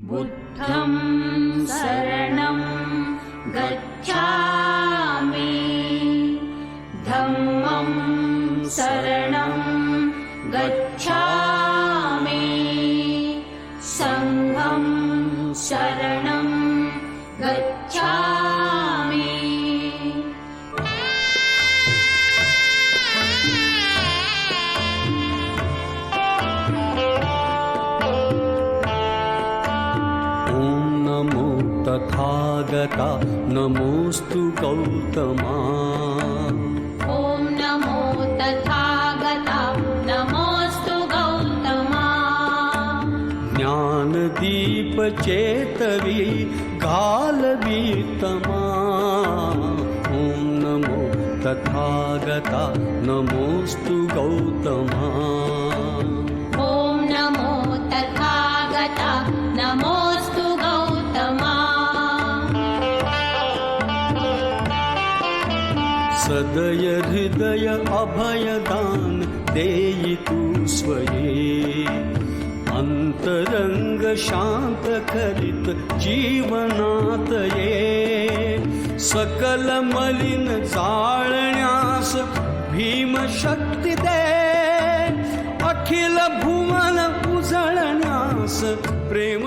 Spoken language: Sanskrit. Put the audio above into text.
बुद्धं शरणं गच्छामि। धम्मं शरणं गच्छामि। सङ्घं शरणं गच्छामि ॐ नमो तथागता नमोऽस्तु गौतमा। ॐ नमो तथागता नमोऽस्तु गौतमा। ज्ञानदीपचेतवी गालवीतमा। ॐ नमो तथागता नमोऽस्तु गौतमा। ॐ नमो तथागता नमोऽस्तु सदय हृदय अभयदान देयि तु स्वये। अन्तरङ्ग शान्तकरित जीवनातये सकलमलिन भीम शक्ति दे। अखिल भुवन उजळण्यास प्रेम